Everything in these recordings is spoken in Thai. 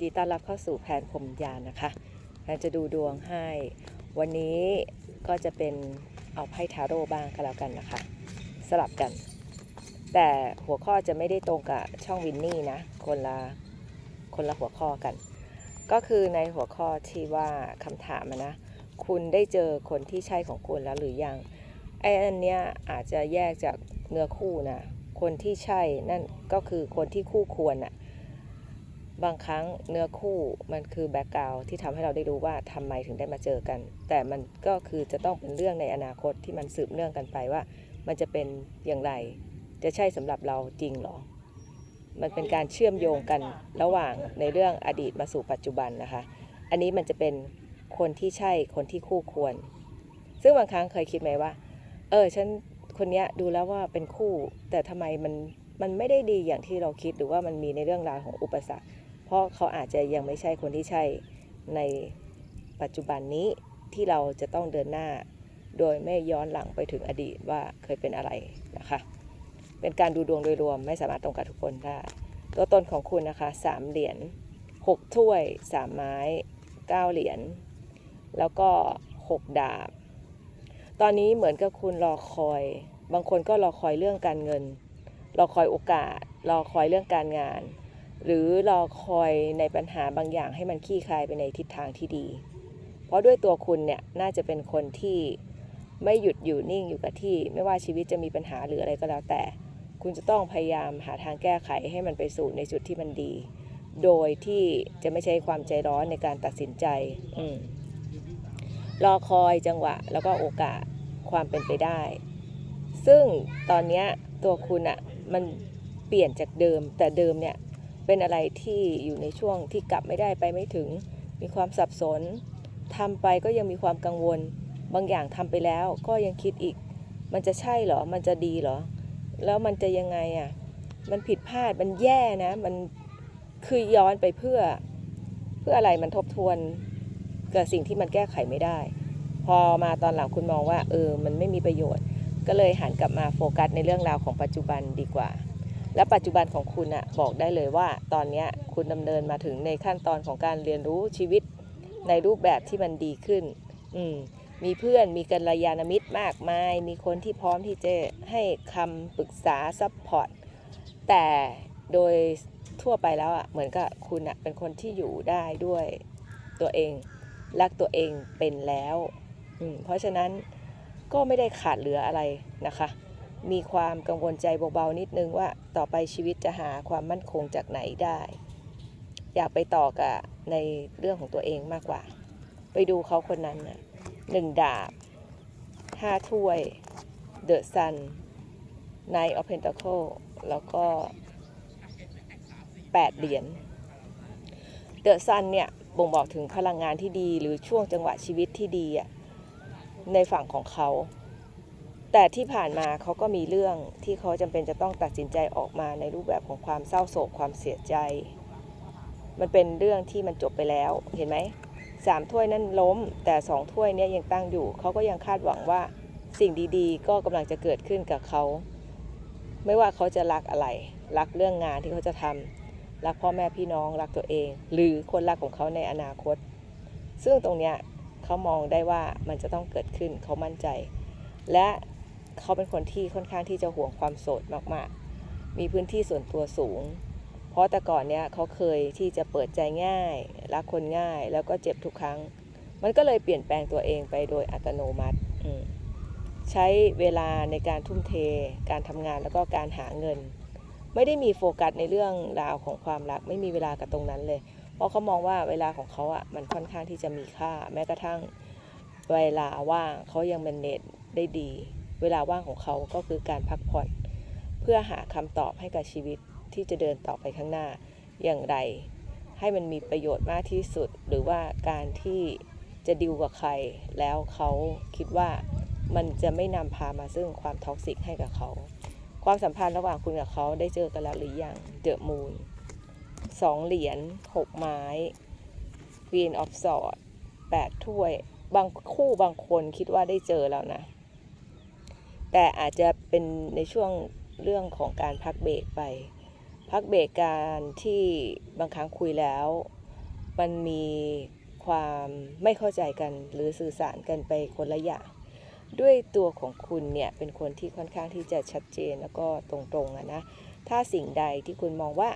ดีต้อนรับเข้าสู่แผนพรมยานนะคะแผนจะดูดวงให้ วันนี้ก็จะเป็นเอาไพ่ทาโร่บ้างก็แล้วกันนะคะ สลับกัน แต่หัวข้อจะไม่ได้ตรงกับช่องวินนี่นะ คนละคนละหัวข้อกัน ก็คือในหัวข้อที่ว่าคำถามนะ คุณได้เจอคนที่ใช่ของคุณแล้วหรือยังไอ้อันเนี้ยอาจจะแยกจากเนื้อคู่นะ คนที่ใช่นั่นก็คือคนที่คู่ควรน่ะ บางครั้งเนื้อคู่มันคือแบ็กกราวที่ทำให้เราได้รู้ว่าทำไมถึงได้มาเจอกัน แต่มันก็คือจะต้องเป็นเรื่องในอนาคตที่มันสืบเนื่องกันไปว่า มันจะเป็นอย่างไร จะใช่สำหรับเราจริงหรอ มันเป็นการเชื่อมโยงกันระหว่างในเรื่องอดีตมาสู่ปัจจุบันนะคะ อันนี้มันจะเป็นคนที่ใช่คนที่คู่ควร ซึ่งบางครั้งเคยคิดไหมว่า เออฉันคนนี้ดูแล้วว่าเป็นคู่ แต่ทำไมมันมันไม่ได้ดีอย่างที่เราคิดหรือว่ามันมีในเรื่องราวของอุปสรรค ราะเขาอาจจะยังไม่ใช่คนที่ใช่ในปัจจุบันนี้ที่เราจะต้องเดินหน้า โดยไม่ย้อนหลังไปถึงอดีตว่าเคยเป็นอะไรนะคะ เป็นการดูดวงโดยรวมไม่สามารถตรงกับทุกคนได้ตัวตนของคุณนะคะสามเหรียญหกถ้วยสามไม้เก้าเหรียญแล้วก็หกดาบ ตอนนี้เหมือนกับคุณรอคอย บางคนก็รอคอยเรื่องการเงิน รอคอยโอกาส รอคอยเรื่องการงาน หรือรอคอยในปัญหาบางอย่างให้มันคลี่คลายไปในทิศทางที่ดี เพราะด้วยตัวคุณเนี่ยน่าจะเป็นคนที่ไม่หยุดอยู่นิ่งอยู่กับที่ ไม่ว่าชีวิตจะมีปัญหาหรืออะไรก็แล้วแต่ คุณจะต้องพยายามหาทางแก้ไขให้มันไปสู่ในจุดที่มันดี โดยที่จะไม่ใช้ความใจร้อนในการตัดสินใจอืรอคอยจังหวะ แล้วก็โอกาสความเป็นไปได้ ซึ่งตอนนี้ตัวคุณอะมันเปลี่ยนจากเดิมแต่เดิมเนี่ย เป็นอะไรที่อยู่ในช่วงที่กลับไม่ได้ไปไม่ถึง มีความสับสนทำไปก็ยังมีความกังวล บางอย่างทำไปแล้วก็ยังคิดอีก มันจะใช่เหรอ มันจะดีเหรอ แล้วมันจะยังไงอะ มันผิดพลาด มันแย่นะ มันคือย้อนไปเพื่อ เพื่ออะไร มันทบทวนกับสิ่งที่มันแก้ไขไม่ได้ พอมาตอนหลังคุณมองว่าเออ มันไม่มีประโยชน์ ก็เลยหันกลับมาโฟกัสในเรื่องราวของปัจจุบันดีกว่า และปัจจุบันของคุณอะบอกได้เลยว่า ตอนนี้คุณดำเนินมาถึงในขั้นตอนของการเรียนรู้ชีวิตในรูปแบบที่มันดีขึ้น อืมมีเพื่อนมีกัลยาณมิตรมากมาย มีคนที่พร้อมที่จะให้คำปรึกษาซัพพอร์ตแต่โดยทั่วไปแล้วอะเหมือนกับคุณอะเป็นคนที่อยู่ได้ด้วยตัวเอง รักตัวเองเป็นแล้วอืมเพราะฉะนั้นก็ไม่ได้ขาดเหลืออะไรนะคะ มีความกังวลใจเบาๆนิดนึงว่าต่อไปชีวิตจะหาความมั่นคงจากไหนได้ อยากไปต่อกับในเรื่องของตัวเองมากกว่า ไปดูเขาคนนั้นนะหนึ่งดาบห้าถ้วยเดอะซันไนออฟเพนต c คแล้วก็แปดเหรียญเดอะซันเนี่ยบ่งบอกถึงพลังงานที่ดีหรือช่วงจังหวะชีวิตที่ดีอะในฝั่งของเขา แต่ที่ผ่านมาเขาก็มีเรื่องที่เขาจำเป็นจะต้องตัดสินใจออกมาในรูปแบบของความเศร้าโศกความเสียใจ มันเป็นเรื่องที่มันจบไปแล้วเห็นไหมสามถ้วยนั่นล้ม แต่สองถ้วยนี้ยังตั้งอยู่เขาก็ยังคาดหวังว่าสิ่งดีๆ ก็กำลังจะเกิดขึ้นกับเขา ไม่ว่าเขาจะรักอะไร รักเรื่องงานที่เขาจะทำรักพ่อแม่พี่น้องรักตัวเอง หรือคนรักของเขาในอนาคต ซึ่งตรงเนี้ยเขามองได้ว่ามันจะต้องเกิดขึ้นเขามั่นใจ และ เขาเป็นคนที่ค่อนข้างที่จะห่วงความโสดมากๆ มีพื้นที่ส่วนตัวสูง เพราะแต่ก่อนเนี้ยเขาเคยที่จะเปิดใจง่าย รักคนง่าย แล้วก็เจ็บทุกครั้ง มันก็เลยเปลี่ยนแปลงตัวเองไปโดยอัตโนมัติใช้เวลาในการทุ่มเท การทำงานแล้วก็การหาเงิน ไม่ได้มีโฟกัสในเรื่องราวของความรัก ไม่มีเวลากับตรงนั้นเลย เพราะเขามองว่าเวลาของเขาอะมันค่อนข้างที่จะมีค่า แม้กระทั่งเวลาว่างเขายัง manage ได้ดี เวลาว่างของเขาก็คือการพักผ่อน เพื่อหาคำตอบให้กับชีวิตที่จะเดินต่อไปข้างหน้าอย่างไร ให้มันมีประโยชน์มากที่สุด หรือว่าการที่จะดิวกับใคร แล้วเขาคิดว่ามันจะไม่นำพามาซึ่งความท็อกซิกให้กับเขา ความสัมพันธ์ระหว่างคุณกับเขาได้เจอกันแล้วหรือยังเดอะมูนสองเหรียญหกไม้ Queen of Swords แปดถ้วย บางคู่บางคนคิดว่าได้เจอแล้วนะ แต่อาจจะเป็นในช่วงเรื่องของการพักเบรกไป พักเบรกการที่บางครั้งคุยแล้ว มันมีความไม่เข้าใจกันหรือสื่อสารกันไปคนละอย่างด้วยตัวของคุณเนี่ยเป็นคนที่ค่อนข้างที่จะชัดเจนแล้วก็ตรงๆอะนะ ถ้าสิ่งใดที่คุณมองว่า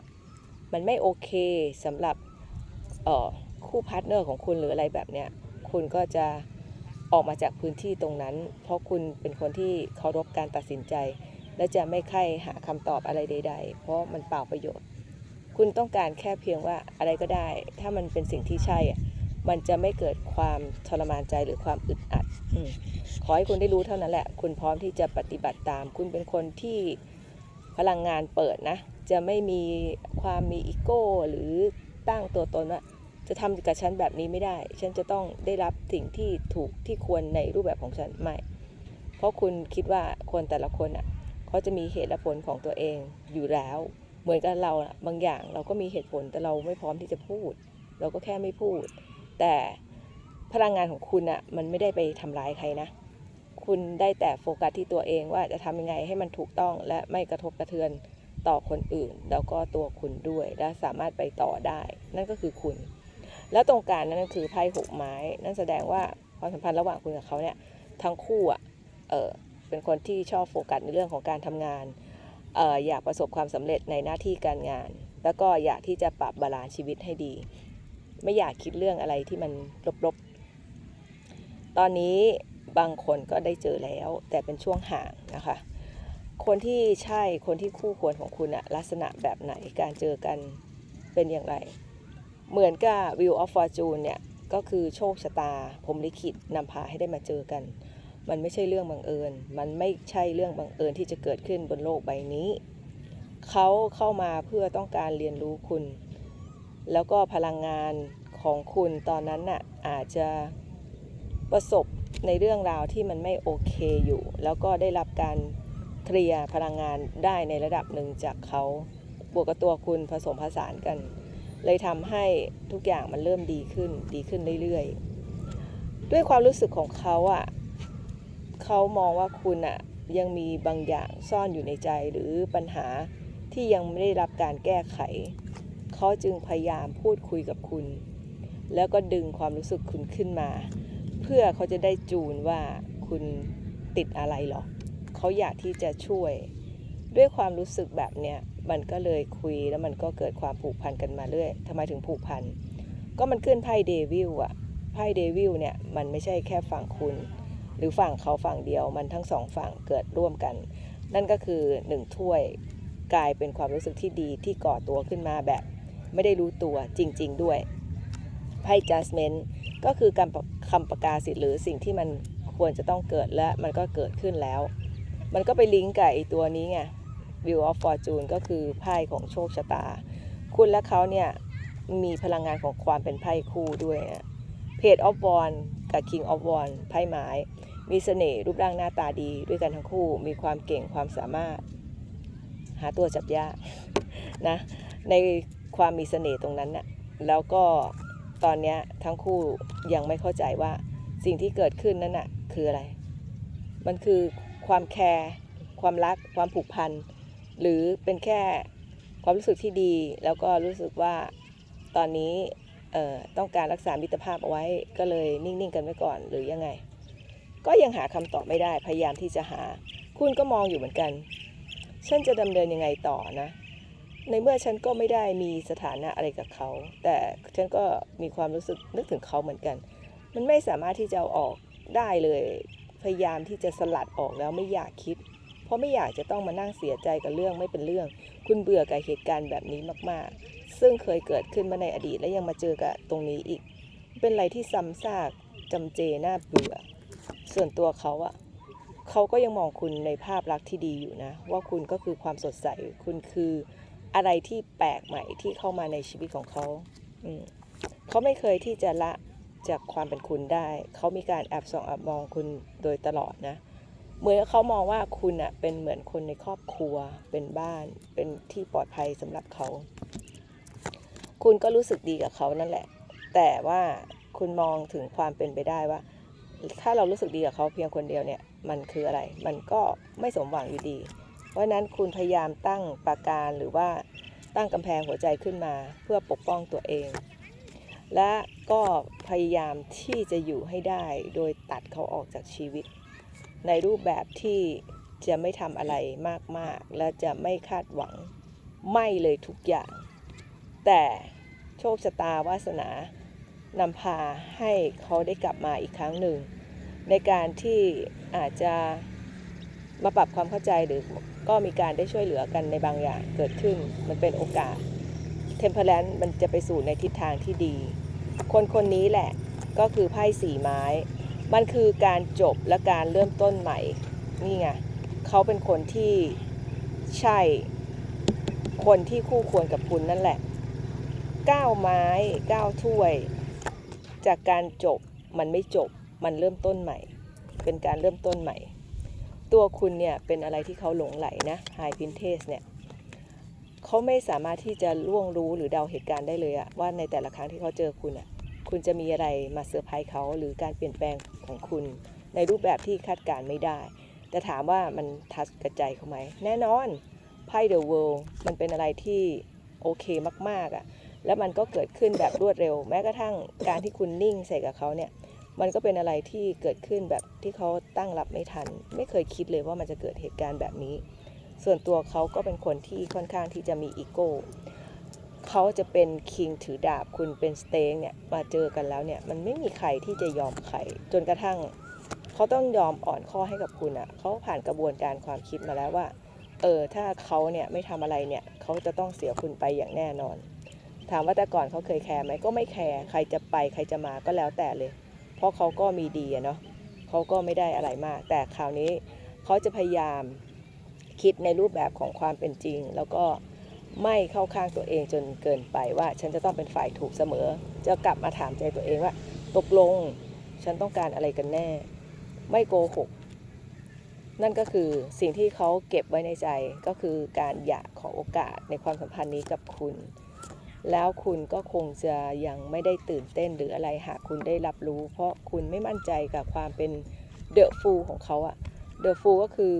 มันไม่โอเคสำหรับออคู่พาร์ทเนอร์ของคุณหรืออะไรแบบเนี้ย คุณก็จะ ออกมาจากพื้นที่ตรงนั้น เพราะคุณเป็นคนที่เคารพการตัดสินใจ และจะไม่ใคร่หาคำตอบอะไรใด ๆ เพราะมันเปล่าประโยชน์ คุณต้องการแค่เพียงว่าอะไรก็ได้ ถ้ามันเป็นสิ่งที่ใช่อะมันจะไม่เกิดความทรมานใจหรือความอึดอัดอมขอให้คุณได้รู้เท่านั้นแหละ คุณพร้อมที่จะปฏิบัติตาม คุณเป็นคนที่พลังงานเปิดนะ จะไม่มีความมีอีโก้ หรือตั้งตัวตนว่า จะทำกับฉันแบบนี้ไม่ได้ ฉันจะต้องได้รับสิ่งที่ถูกที่ควรในรูปแบบของฉันไม่ เพราะคุณคิดว่าคนแต่ละคนอะเขาจะมีเหตุและผลของตัวเองอยู่แล้ว เหมือนกับเราอะบางอย่างเราก็มีเหตุผลแต่เราไม่พร้อมที่จะพูด เราก็แค่ไม่พูด แต่พลังงานของคุณอะมันไม่ได้ไปทำร้ายใครนะ คุณได้แต่โฟกัสที่ตัวเองว่าจะทำยังไงให้มันถูกต้องและไม่กระทบกระเทือนต่อคนอื่น แล้วก็ตัวคุณด้วยและสามารถไปต่อได้ นั่นก็คือคุณ แล้วตรงกลารนั้นคือไพ่หกไม้ นั่นแสดงว่าความสัมพันธ์ระหว่างคุณกับเขาเนี่ยทั้งคู่อะเออเป็นคนที่ชอบโฟกัสในเรื่องของการทำงานเอออยากประสบความสำเร็จในหน้าที่การงาน แล้วก็อยากที่จะปรับบาลานซ์ชีวิตให้ดี ไม่อยากคิดเรื่องอะไรที่มันลบๆ ตอนนี้บางคนก็ได้เจอแล้ว แต่เป็นช่วงห่างนะคะ คนที่ใช่คนที่คู่ควรของคุณอะลักษณะแบบไหนการเจอกันเป็นอย่างไร เหมือนกับ View of Fortune เนี่ยก็คือโชคชะตาพรมลิขิตนำพาให้ได้มาเจอกัน มันไม่ใช่เรื่องบังเอิญ มันไม่ใช่เรื่องบังเอิญที่จะเกิดขึ้นบนโลกใบนี้ เขาเข้ามาเพื่อต้องการเรียนรู้คุณ แล้วก็พลังงานของคุณตอนนั้นน่ะอาจจะประสบในเรื่องราวที่มันไม่โอเคอยู่ แล้วก็ได้รับการเคลียร์พลังงานได้ในระดับหนึ่งจากเขา บวกกับตัวคุณผสมผสานกัน เลยทำให้ทุกอย่างมันเริ่มดีขึ้น ดีขึ้นเรื่อยๆ ด้วยความรู้สึกของเขาอะ่ะเขามองว่าคุณอะ่ะยังมีบางอย่างซ่อนอยู่ในใจหรือปัญหาที่ยังไม่ได้รับการแก้ไข เขาจึงพยายามพูดคุยกับคุณ แล้วก็ดึงความรู้สึกคุณขึ้นมา เพื่อเขาจะได้จูนว่าคุณติดอะไรหรอเขาอยากที่จะช่วย ด้วยความรู้สึกแบบเนี้ย มันก็เลยคุยแล้วมันก็เกิดความผูกพันกันมาเรื่อยทำไมถึงผูกพัน ก็มันขึ้นไพ่เดวิลอะไพ่เดวิลเนี่ยมันไม่ใช่แค่ฝั่งคุณ หรือฝั่งเขาฝั่งเดียวมันทั้งสองฝั่งเกิดร่วมกัน นั่นก็คือหนึ่งถ้วยกลายเป็นความรู้สึกที่ดีที่ก่อตัวขึ้นมาแบบ ไม่ได้รู้ตัวจริง ๆ ด้วยไพ่ judgment ก็คือการคำประกาศสิทธิ์หรือสิ่งที่มันควรจะต้องเกิดและมันก็เกิดขึ้นแล้ว มันก็ไปลิงก์กับไอตัวนี้ไง View of Fortune ก็คือไพ่ของโชคชะตา คุณและเขาเนี่ยมีพลังงานของความเป็นไพ่คู่ด้วยนะ Page of Wands กับ King of Wands ไพ่ไม้ มีเสน่ห์รูปร่างหน้าตาดีด้วยกันทั้งคู่ มีความเก่งความสามารถ หาตัวจับยากนะในความมีเสน่ห์ตรงนั้นน่ะแล้วก็ตอนเนี้ยทั้งคู่ยังไม่เข้าใจว่าสิ่งที่เกิดขึ้นนั้นน่ะคืออะไร มันคือความแคร์ความรัก ความผูกพัน หรือเป็นแค่ความรู้สึกที่ดี แล้วก็รู้สึกว่าตอนนี้ต้องการรักษามิตรภาพเอาไว้ก็เลยนิ่ง ๆ กันไว้ก่อนหรือยังไง ก็ยังหาคำตอบไม่ได้พยายามที่จะหา คุณก็มองอยู่เหมือนกัน ฉันจะดำเนินยังไงต่อนะ ในเมื่อฉันก็ไม่ได้มีสถานะอะไรกับเขา แต่ฉันก็มีความรู้สึกนึกถึงเขาเหมือนกัน มันไม่สามารถที่จะเอาออกได้เลย พยายามที่จะสลัดออกแล้วไม่อยากคิด เพราะไม่อยากจะต้องมานั่งเสียใจกับเรื่องไม่เป็นเรื่อง คุณเบื่อกับเหตุการณ์แบบนี้มากๆ ซึ่งเคยเกิดขึ้นมาในอดีตและยังมาเจอกับตรงนี้อีก เป็นอะไรที่ซ้ำซากจำเจน่าเบื่อ ส่วนตัวเขาอะเขาก็ยังมองคุณในภาพลักษณ์ที่ดีอยู่นะ ว่าคุณก็คือความสดใสคุณคืออะไรที่แปลกใหม่ที่เข้ามาในชีวิตของเขาเขาไม่เคยที่จะละจากความเป็นคุณได้ เขามีการแอบส่องแอบมองคุณโดยตลอดนะ เหมือนเขามองว่าคุณอะเป็นเหมือนคนในครอบครัว เป็นบ้าน เป็นที่ปลอดภัยสำหรับเขา คุณก็รู้สึกดีกับเขานั่นแหละ แต่ว่าคุณมองถึงความเป็นไปได้ว่า ถ้าเรารู้สึกดีกับเขาเพียงคนเดียวเนี่ย มันคืออะไร มันก็ไม่สมหวังอยู่ดี เพราะฉะนั้นคุณพยายามตั้งปราการหรือว่าตั้งกำแพงหัวใจขึ้นมา เพื่อปกป้องตัวเอง และก็พยายามที่จะอยู่ให้ได้โดยตัดเขาออกจากชีวิต ในรูปแบบที่จะไม่ทำอะไรมาก ๆ และจะไม่คาดหวังไม่เลยทุกอย่าง แต่โชคชะตาวาสนานำพาให้เขาได้กลับมาอีกครั้งหนึ่ง ในการที่อาจจะมาปรับความเข้าใจหรือก็มีการได้ช่วยเหลือกันในบางอย่างเกิดขึ้น มันเป็นโอกาสเทมเพลนมันจะไปสู่ในทิศทางที่ดี คนคนนี้แหละก็คือไพ่สีไม้ มันคือการจบและการเริ่มต้นใหม่ นี่ไงเขาเป็นคนที่ใช่ คนที่คู่ควรกับคุณนั่นแหละก้าวไม้ก้าวถ้วย จากการจบมันไม่จบมันเริ่มต้นใหม่ เป็นการเริ่มต้นใหม่ ตัวคุณเนี่ยเป็นอะไรที่เขาหลงไหลนะไฮพินเทสเนี่ยเขาไม่สามารถที่จะล่วงรู้หรือเดาเหตุการณ์ได้เลยอะว่าในแต่ละครั้งที่เขาเจอคุณอะ คุณจะมีอะไรมาเซอร์ไพรส์เขาหรือการเปลี่ยนแปลงของคุณ ในรูปแบบที่คาดการณ์ไม่ได้ แต่ถามว่ามันทัชกระใจเขาไหม แน่นอนไพ่เดอะเวิลด์มันเป็นอะไรที่โอเคมากๆอะแล้วมันก็เกิดขึ้นแบบรวดเร็ว แม้กระทั่งการที่คุณนิ่งใส่กับเขาเนี่ยมันก็เป็นอะไรที่เกิดขึ้นแบบที่เขาตั้งรับไม่ทัน ไม่เคยคิดเลยว่ามันจะเกิดเหตุการณ์แบบนี้ ส่วนตัวเขาก็เป็นคนที่ค่อนข้างที่จะมีอีโก้ เขาจะเป็นคิงถือดาบคุณเป็นสเต็งเนี่ยมาเจอกันแล้วเนี่ยมันไม่มีใครที่จะยอมใครจนกระทั่งเขาต้องยอมอ่อนข้อให้กับคุณอะ่ะเขาผ่านกระบวนการความคิดมาแล้วว่าเออถ้าเขาเนี่ยไม่ทำอะไรเนี่ยเขาจะต้องเสียคุณไปอย่างแน่นอน ถามว่าแต่ก่อนเขาเคยแคร์ไหมก็ไม่แคร์ใครจะไปใครจะมาก็แล้วแต่เลย เพราะเขาก็มีดีอะเนาะเขาก็ไม่ได้อะไรมาก แต่คราวนี้เขาจะพยายามคิดในรูปแบบของความเป็นจริง แล้วก็ ไม่เข้าข้างตัวเองจนเกินไปว่า ฉันจะต้องเป็นฝ่ายถูกเสมอ จะกลับมาถามใจตัวเองว่า ตกลง ฉันต้องการอะไรกันแน่ ไม่โกหก นั่นก็คือสิ่งที่เขาเก็บไว้ในใจก็คือการอยากขอโอกาสในความสัมพันธ์นี้กับคุณ แล้วคุณก็คงจะยังไม่ได้ตื่นเต้นหรืออะไรหากคุณได้รับรู้ เพราะคุณไม่มั่นใจกับความเป็นเดอะฟูลของเขาอะเดอะฟูลก็คือ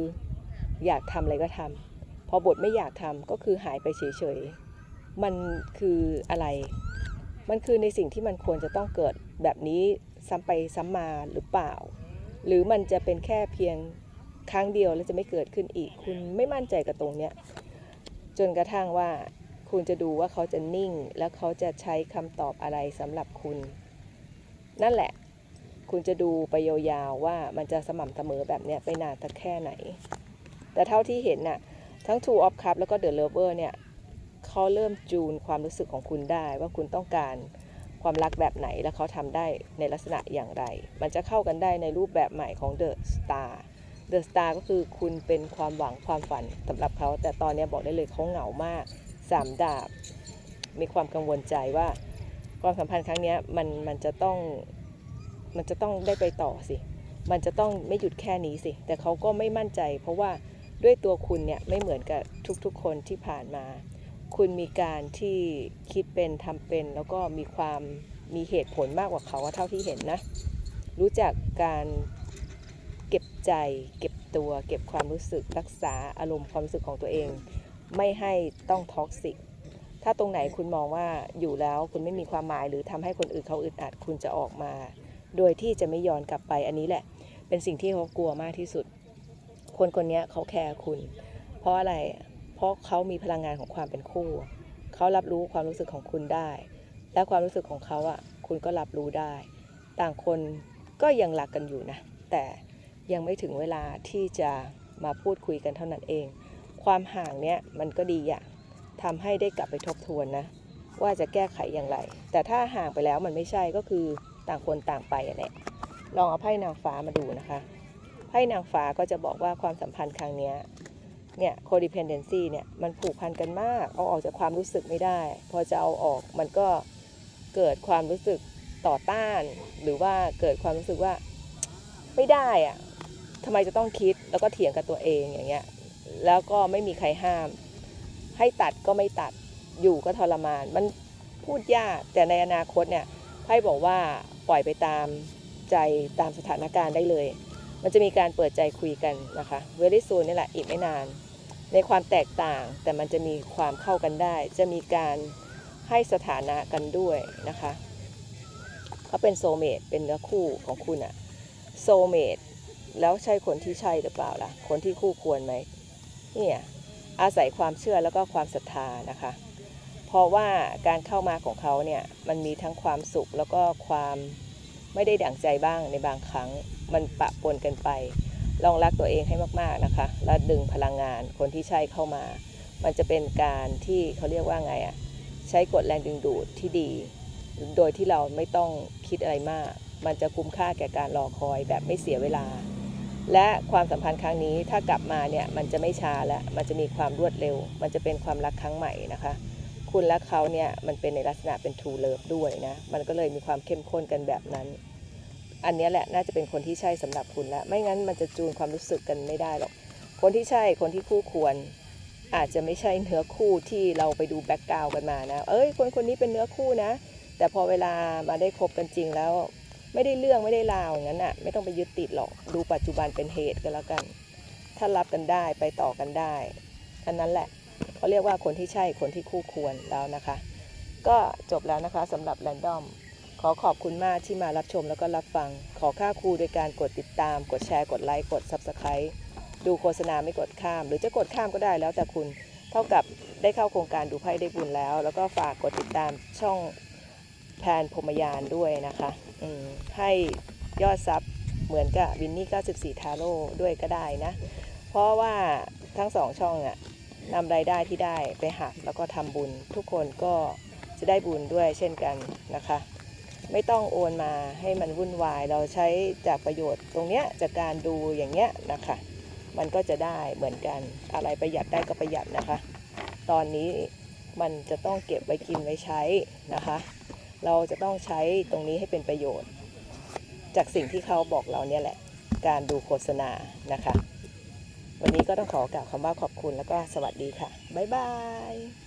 อยากทำอะไรก็ทำ พอบทไม่อยากทำก็คือหายไปเฉยๆ มันคืออะไร มันคือในสิ่งที่มันควรจะต้องเกิดแบบนี้ซ้ำไปซ้ำมาหรือเปล่า หรือมันจะเป็นแค่เพียงครั้งเดียวแล้วจะไม่เกิดขึ้นอีก คุณไม่มั่นใจกับตรงเนี้ยจนกระทั่งว่าคุณจะดูว่าเขาจะนิ่ง แล้วเขาจะใช้คำตอบอะไรสำหรับคุณ นั่นแหละ คุณจะดูไปยาวๆว่ามันจะสม่ำเสมอแบบเนี้ยไปนานสักแค่ไหน แต่เท่าที่เห็นน่ะ ทั้ง Two of Cups แล้วก็ The Lover เนี่ยเขาเริ่มจูนความรู้สึกของคุณได้ ว่าคุณต้องการความรักแบบไหนและเขาทำได้ในลักษณะอย่างไร มันจะเข้ากันได้ในรูปแบบใหม่ของ The Star The Star ก็คือคุณเป็นความหวังความฝันสำหรับเขา แต่ตอนนี้บอกได้เลยเขาเหงามากสามดาบ มีความกังวลใจว่าความสัมพันธ์ครั้งนี้มันมันจะต้องมันจะต้องได้ไปต่อสิ มันจะต้องไม่หยุดแค่นี้สิ แต่เขาก็ไม่มั่นใจ เพราะว่า ด้วยตัวคุณเนี่ยไม่เหมือนกับทุกๆคนที่ผ่านมา คุณมีการที่คิดเป็นทำเป็น แล้วก็มีความมีเหตุผลมากกว่าเขาเท่าที่เห็นนะ รู้จักการเก็บใจ เก็บตัว เก็บความรู้สึกรักษาอารมณ์ความรู้สึกของตัวเอง ไม่ให้ต้องท็อกซิกถ้าตรงไหนคุณมองว่าอยู่แล้วคุณไม่มีความหมายหรือทำให้คนอื่นเขาอึดอัดคุณจะออกมา โดยที่จะไม่ย้อนกลับไปอันนี้แหละ เป็นสิ่งที่เขากลัวมากที่สุด คนคนนี้เขาแคร์คุณ เพราะอะไร เพราะเขามีพลังงานของความเป็นคู่ เขารับรู้ความรู้สึกของคุณได้ และความรู้สึกของเขาอะ คุณก็รับรู้ได้ ต่างคนก็ยังรักกันอยู่นะ แต่ยังไม่ถึงเวลาที่จะมาพูดคุยกันเท่านั้นเอง ความห่างเนี้ยมันก็ดีอย่างทำให้ได้กลับไปทบทวนนะ ว่าจะแก้ไขอย่างไร แต่ถ้าห่างไปแล้วมันไม่ใช่ก็คือต่างคนต่างไปอะแหละลองเอาไพ่นางฟ้ามาดูนะคะ ไพ่นางฟ้าก็จะบอกว่าความสัมพันธ์ครั้งนี้เนี่ย codependency เนี่ยมันผูกพันกันมาก เอาออกจากความรู้สึกไม่ได้ พอจะเอาออกมันก็เกิดความรู้สึกต่อต้าน หรือว่าเกิดความรู้สึกว่าไม่ได้อะทำไมจะต้องคิดแล้วก็เถียงกับตัวเองอย่างเงี้ยแล้วก็ไม่มีใครห้าม ให้ตัดก็ไม่ตัดอยู่ก็ทรมาน มันพูดยากแต่ในอนาคตเนี่ยไพ่บอกว่าปล่อยไปตามใจตามสถานการณ์ได้เลย มันจะมีการเปิดใจคุยกันนะคะเวลิซูนนี่แหละอีกไม่นาน ในความแตกต่างแต่มันจะมีความเข้ากันได้ จะมีการให้สถานะกันด้วยนะคะเขาเป็นโซเมตเป็นเนื้อคู่ของคุณอะโซเมตแล้วใช่คนที่ใช่หรือเปล่าล่ะ คนที่คู่ควรไหมเนี่ยอาศัยความเชื่อแล้วก็ความศรัทธานะคะ เพราะว่าการเข้ามาของเขาเนี่ยมันมีทั้งความสุขแล้วก็ความไม่ได้ดั่งใจบ้างในบางครั้ง มันปะปนกันไป ลองรักตัวเองให้มากๆนะคะ แล้วดึงพลังงานคนที่ใช่เข้ามา มันจะเป็นการที่เขาเรียกว่าไงอะใช้กฎแรงดึงดูดที่ดี โดยที่เราไม่ต้องคิดอะไรมาก มันจะคุ้มค่าแก่การรอคอยแบบไม่เสียเวลา และความสัมพันธ์ครั้งนี้ถ้ากลับมาเนี่ยมันจะไม่ช้าแล้ว มันจะมีความรวดเร็ว มันจะเป็นความรักครั้งใหม่นะคะคุณและเขาเนี่ยมันเป็นในลักษณะเป็น true love ด้วยนะ มันก็เลยมีความเข้มข้นกันแบบนั้น อันนี้แหละน่าจะเป็นคนที่ใช่สำหรับคุณแล้ว ไม่งั้นมันจะจูนความรู้สึกกันไม่ได้หรอก คนที่ใช่คนที่คู่ควร อาจจะไม่ใช่เนื้อคู่ที่เราไปดูแบ็กกราวกันมานะ เอ้ยคนคนนี้เป็นเนื้อคู่นะ แต่พอเวลามาได้คบกันจริงแล้ว ไม่ได้เรื่องไม่ได้ราวอย่างนั้นอะไม่ต้องไปยึดติดหรอกดูปัจจุบันเป็นเหตุกันแล้วกัน ถ้ารับกันได้ไปต่อกันได้อันนั้นแหละเขาเรียกว่าคนที่ใช่คนที่คู่ควรแล้วนะคะ ก็จบแล้วนะคะสำหรับแรนดอม ขอขอบคุณมากที่มารับชมแล้วก็รับฟัง ขอค่าครูโดยการกดติดตาม กดแชร์ กดไลค์ กด Subscribe ดูโฆษณาไม่กดข้าม หรือจะกดข้ามก็ได้แล้วแต่คุณ เท่ากับได้เข้าโครงการดูไพ่ได้บุญแล้ว แล้วก็ฝากกดติดตามช่องแพนพรมยานด้วยนะคะอืมให้ยอดซับเหมือนกับวินนี่ 94 ทาโร่ด้วยก็ได้นะ เพราะว่าทั้งสองช่องอะนำรายได้ที่ได้ไปหักแล้วก็ทำบุญทุกคนก็จะได้บุญด้วยเช่นกันนะคะ ไม่ต้องโอนมาให้มันวุ่นวาย เราใช้จากประโยชน์ตรงเนี้ยจากการดูอย่างเงี้ยนะคะ มันก็จะได้เหมือนกันอะไรประหยัดได้ก็ประหยัดนะคะ ตอนนี้มันจะต้องเก็บไว้กินไว้ใช้นะคะ เราจะต้องใช้ตรงนี้ให้เป็นประโยชน์ จากสิ่งที่เขาบอกเราเนี่ยแหละ การดูโฆษณานะคะ วันนี้ก็ต้องขอกล่าวคำว่าขอบคุณแล้วก็สวัสดีค่ะ บ๊ายบาย